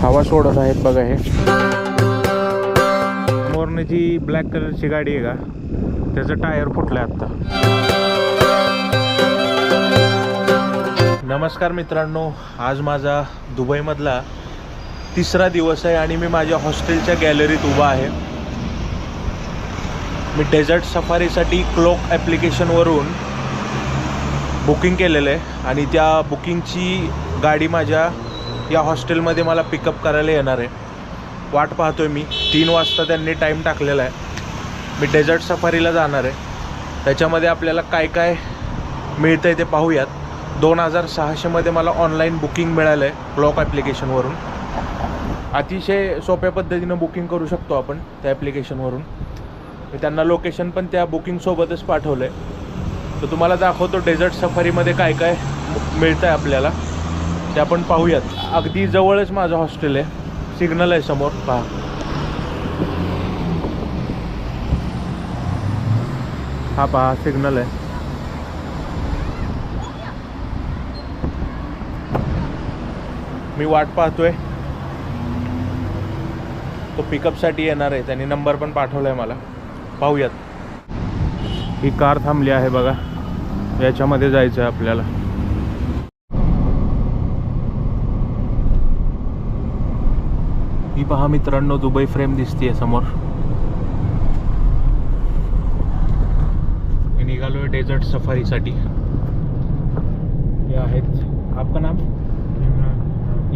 हवा सोडत आहेत बघा हे. समोरनं जी ब्लॅक कलरची गाडी आहे का? त्याचं टायर फुटलं आत्ता. नमस्कार मित्रांनो आज माझा दुबईमधला तिसरा दिवस आहे आणि मी माझ्या हॉस्टेलच्या गॅलरीत उभा आहे. मी डेझर्ट सफारीसाठी क्लोक ॲप्लिकेशनवरून बुकिंग केलेलं आहे आणि त्या बुकिंगची गाडी माझ्या या हॉस्टेलमध्ये मला पिकअप करायला येणार आहे. वाट पाहतो आहे मी. तीन वाजता त्यांनी टाईम टाकलेला आहे. मी डेझर्ट सफारीला जाणार आहे. त्याच्यामध्ये आपल्याला काय काय मिळतं आहे ते पाहूयात. दोन हजार सहाशेमध्ये मला ऑनलाईन बुकिंग मिळालं आहे क्लॉक ॲप्लिकेशनवरून अतिशय सोप्या पद्धतीनं बुकिंग करू शकतो आपण त्या ॲप्लिकेशनवरून मी त्यांना लोकेशन पण त्या बुकिंगसोबतच पाठवलं आहे तर तुम्हाला दाखवतो डेझर्ट सफारीमध्ये काय काय मिळतं आहे आपल्याला. ते आपण पाहूयात. अगदी जवळच माझं हॉस्टेल आहे. सिग्नल आहे समोर. पहा. हा पहा सिग्नल आहे. मी वाट पाहतोय. तो पिकअपसाठी येणार आहे. त्यांनी नंबर पण पाठवला आहे मला. पाहूयात. ही कार थांबली आहे बघा. याच्यामध्ये जायचं आहे आपल्याला. ही पहा मित्रांनो दुबई फ्रेम दिसतीये समोर. मी निघालोय डेझर्ट सफारीसाठी. हे आहेत आपका नाम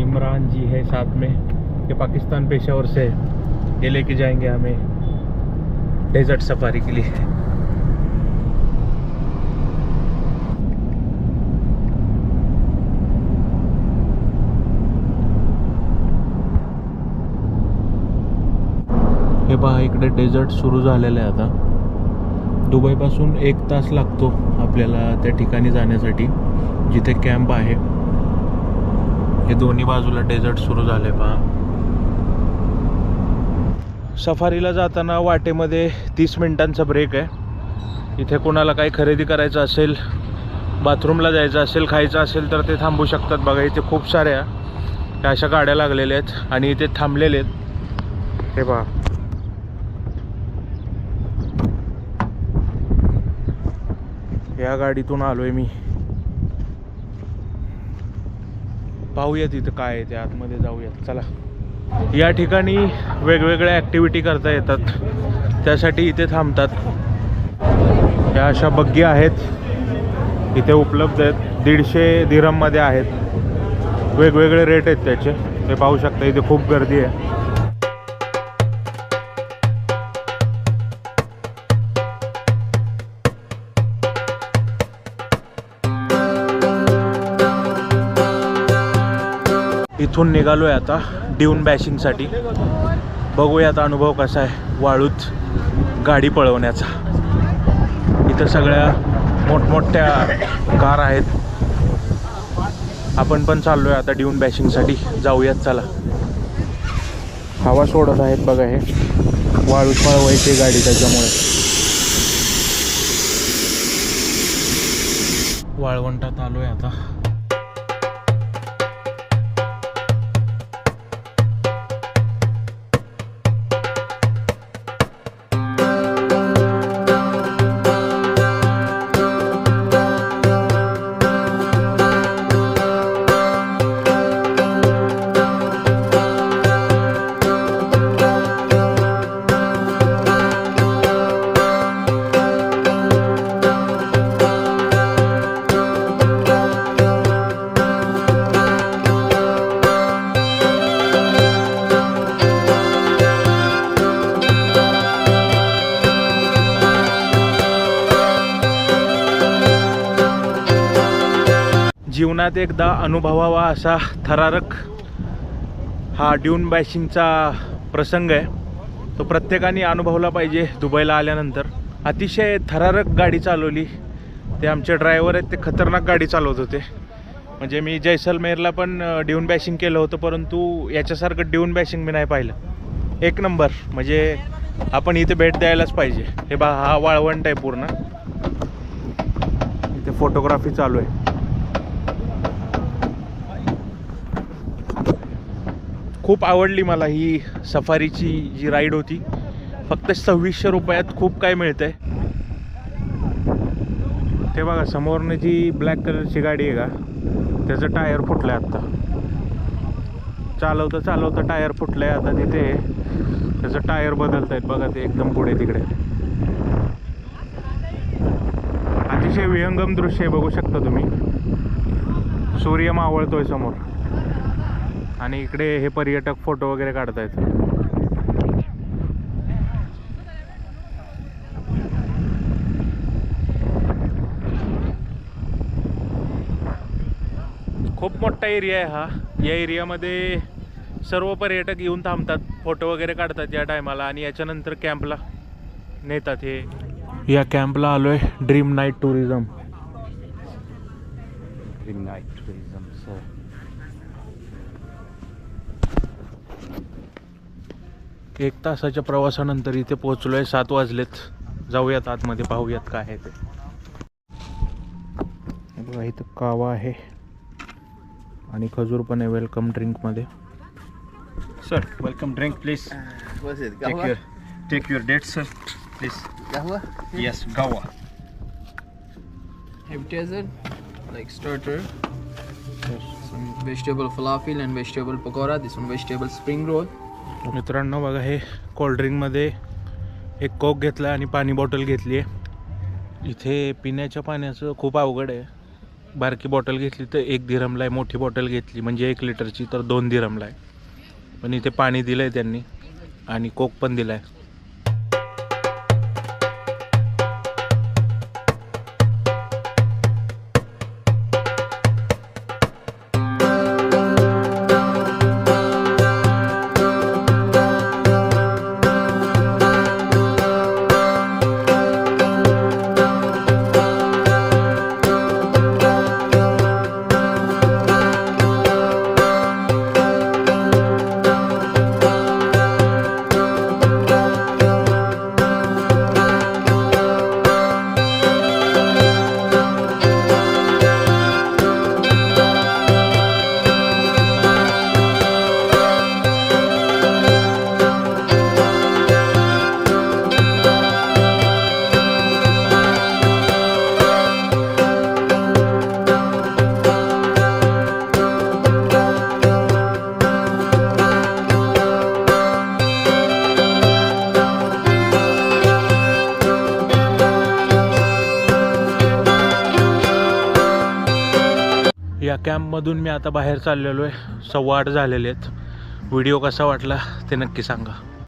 इमरान जी है साथ में. ये पाकिस्तान पेशावर से ये लेके जाएंगे हमें डेजर्ट सफारी के लिए. पहा इकडे डेझर्ट सुरू झालेलं आहे आता. दुबईपासून एक तास लागतो आपल्याला त्या ठिकाणी जाण्यासाठी जिथे कॅम्प आहे. हे दोन्ही बाजूला डेझर्ट सुरू झाले पहा. सफारीला जाताना वाटेमध्ये तीस मिनिटांचा ब्रेक आहे. इथे कोणाला काही खरेदी करायचं असेल बाथरूमला जायचं असेल खायचं असेल तर ते थांबू शकतात. बघा इथे खूप साऱ्या अशा गाड्या लागलेल्या आहेत आणि इथे थांबलेले आहेत. हे पहा. या गाडीतून आलोय मी. पाहूयात तिथं काय आहे ते आतमध्ये जाऊयात चला. या ठिकाणी वेगवेगळ्या ॲक्टिव्हिटी करता येतात. त्यासाठी इथे थांबतात. या अशा बग्गी आहेत. इथे उपलब्ध आहेत. दीडशे दिरममध्ये आहेत. वेगवेगळे रेट आहेत त्याचे. ते पाहू शकता इथे खूप गर्दी आहे. इथून निघालोय आता ड्यून बॅशिंगसाठी बघूया आता अनुभव कसा आहे वाळूत गाडी पळवण्याचा. इथं सगळ्या मोठमोठ्या कार आहेत. आपण पण चाललोय आता ड्यून बॅशिंगसाठी जाऊयात चला. हवा सोडत आहेत बघा हे. वाळूत पळवायची गाडी त्याच्यामुळे. वाळवंटात आलोय आता. जीवनात एकदा अनुभवावा असा थरारक हा ड्यून बॅशिंगचा प्रसंग आहे. तो प्रत्येकाने अनुभवला पाहिजे दुबईला आल्यानंतर. अतिशय थरारक गाडी चालवली. ते आमचे ड्रायव्हर आहेत ते खतरनाक गाडी चालवत होते. म्हणजे मी जैसलमेरला पण ड्यून बॅशिंग केलं होतं परंतु याच्यासारखं ड्यून बॅशिंग मी नाही पाहिलं. एक नंबर. म्हणजे आपण इथे भेट द्यायलाच पाहिजे. हे बा हा वाळवंट आहे पूर्ण. इथे फोटोग्राफी चालू आहे. खूप आवडली मला ही सफारीची जी राईड होती. फक्त सव्वीसशे रुपयात खूप काय मिळतंय. ते बघा समोरनं जी ब्लॅक कलरची गाडी आहे का त्याचं टायर फुटलं आहे आत्ता. चालवतं चालवतं टायर फुटलं आहे आता तिथे त्याचं टायर बदलत आहेत बघा ते एकदम पुढे तिकडे. अतिशय विहंगम दृश्य बघू शकता तुम्ही. सूर्य मावळतोय समोर. आणि इकडे हे पर्यटक फोटो वगैरे काढतायत. खूप मोठा एरिया आहे हा. या एरियामध्ये सर्व पर्यटक येऊन थांबतात फोटो वगैरे काढतात या टायमाला आणि याच्यानंतर कॅम्पला नेतात हे. या कॅम्पला आलो आहे Dream Night Tourism. Dream Night Tourism sir एक तासाच्या प्रवासानंतर इथे पोहोचलो आहे सात वाजलेत. जाऊयात आतमध्ये पाहूयात काय आहे ते. बघा इथं कावा आहे. आणि खजूर पण आहे welcome ड्रिंकमध्ये. Sir welcome drink please take your date sir please yes गावा? Like starter. Yes. some vegetable falafel and vegetable pakora this one vegetable spring roll. मित्रांनो बघा हे कोल्ड्रिंकमध्ये एक कोक घेतला आणि पाणी बॉटल घेतली आहे इथे पिण्याच्या पाण्याचं खूप अवघड आहे. बारकी बॉटल घेतली तर एक दिरमला आहे मोठी बॉटल घेतली म्हणजे एक लिटरची तर दोन दिरमला आहे. पण इथे पाणी दिलं आहे त्यांनी आणि कोक पण दिला आहे कॅम्पमधून मी आता बाहेर चाललेलो आहे. सव्वा आठ झालेले आहेत. व्हिडिओ कसा वाटला ते नक्की सांगा.